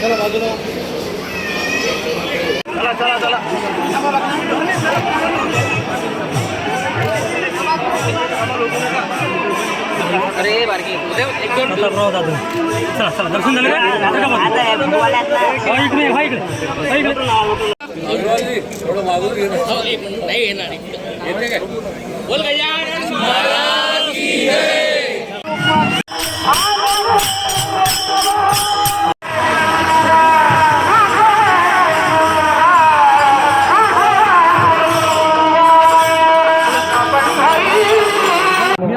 चला बाजूला. अरे बारकी. उद्या एक दोन. चला चला दर्शन झालं का? आता का बघू? इकडे इकडे. इकडे. थोडं मागून. हो. नाही येणार. बोल गजानन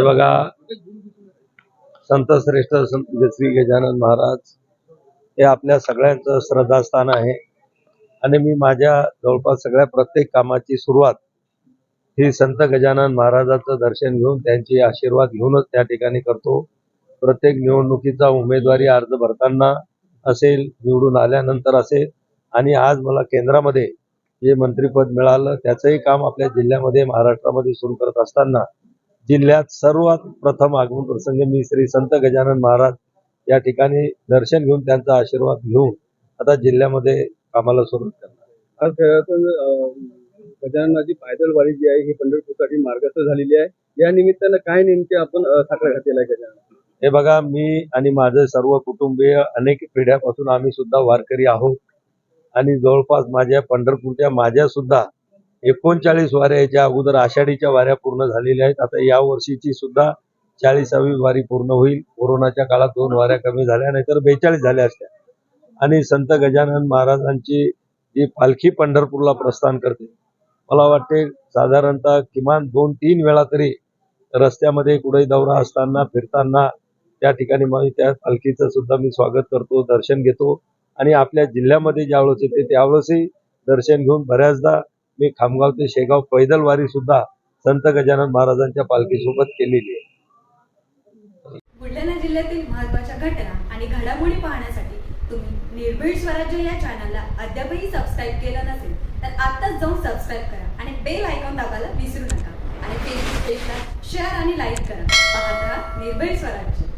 हे बघा. संत श्रेष्ठ संत श्री गजानन महाराज हे आपल्या सगळ्यांचं श्रद्धास्थान आहे. आणि मी माझ्या जवळपास सगळ्या प्रत्येक कामाची सुरुवात ही संत गजानन महाराजाचं दर्शन घेऊन त्यांचे आशीर्वाद घेऊनच त्या ठिकाणी करतो. प्रत्येक निवडणुकीचा उमेदवारी अर्ज भरताना असेल निवडून आल्यानंतर असेल आणि आज मला केंद्रामध्ये जे मंत्रिपद मिळालं त्याचंही काम आपल्या जिल्ह्यामध्ये महाराष्ट्रामध्ये सुरू करत असताना जिल्ह्यात सर्वात प्रथम आगमन प्रसंग मी श्री संत गजानन महाराज या ठिकाणी दर्शन घेऊन त्यांचा आशीर्वाद घेऊन आता जिल्ह्यामध्ये कामाला सुरुवात करणार आज गजाननाची पायदल वारी जी आहे ही पंढरपूरसाठी मार्गस्थ झालेली आहे. या निमित्तानं काय नेमके आपण साखर घातलेला आहे गजानन हे बघा मी आणि माझे सर्व कुटुंबीय अनेक पिढ्यापासून आम्ही सुद्धा वारकरी आहोत. आणि जवळपास माझ्या पंढरपूरच्या माझ्या सुद्धा एकोणचाळीस वाऱ्या याच्या अगोदर आषाढीच्या वाऱ्या पूर्ण झालेल्या आहेत. आता या वर्षीची सुद्धा चाळीसावी वारी पूर्ण होईल. कोरोनाच्या काळात दोन वाऱ्या कमी झाल्या नाहीतर बेचाळीस झाल्या असत्या. आणि संत गजानन महाराजांची जी पालखी पंढरपूरला प्रस्थान करते मला वाटते साधारणतः किमान दोन तीन वेळा तरी रस्त्यामध्ये कुठे दौरा असताना फिरताना त्या ठिकाणी मग त्या पालखीचं सुद्धा मी स्वागत करतो दर्शन घेतो. आणि आपल्या जिल्ह्यामध्ये ज्यावेळेस येते त्यावेळेसही दर्शन घेऊन बऱ्याचदा मी खामगाव ते शेगाव पैदल वारी सुद्धा संत गजानन महाराजांच्या पालखीसोबत केलेली आहे. बुलढाणा जिल्ह्यातील महत्त्वाच्या घटना आणि घडामोडी पाहण्यासाठी तुम्ही निर्भीड स्वराज्य या चॅनलला अद्यापही सबस्क्राईब केलं नसेल तर आत्ताच जाऊन सबस्क्राईब करा आणि बेल आयकॉन दाबायला विसरू नका. आणि फेसबुक पेजला शेअर आणि लाईक करा. पाहत राहा निर्भीड स्वराज्य.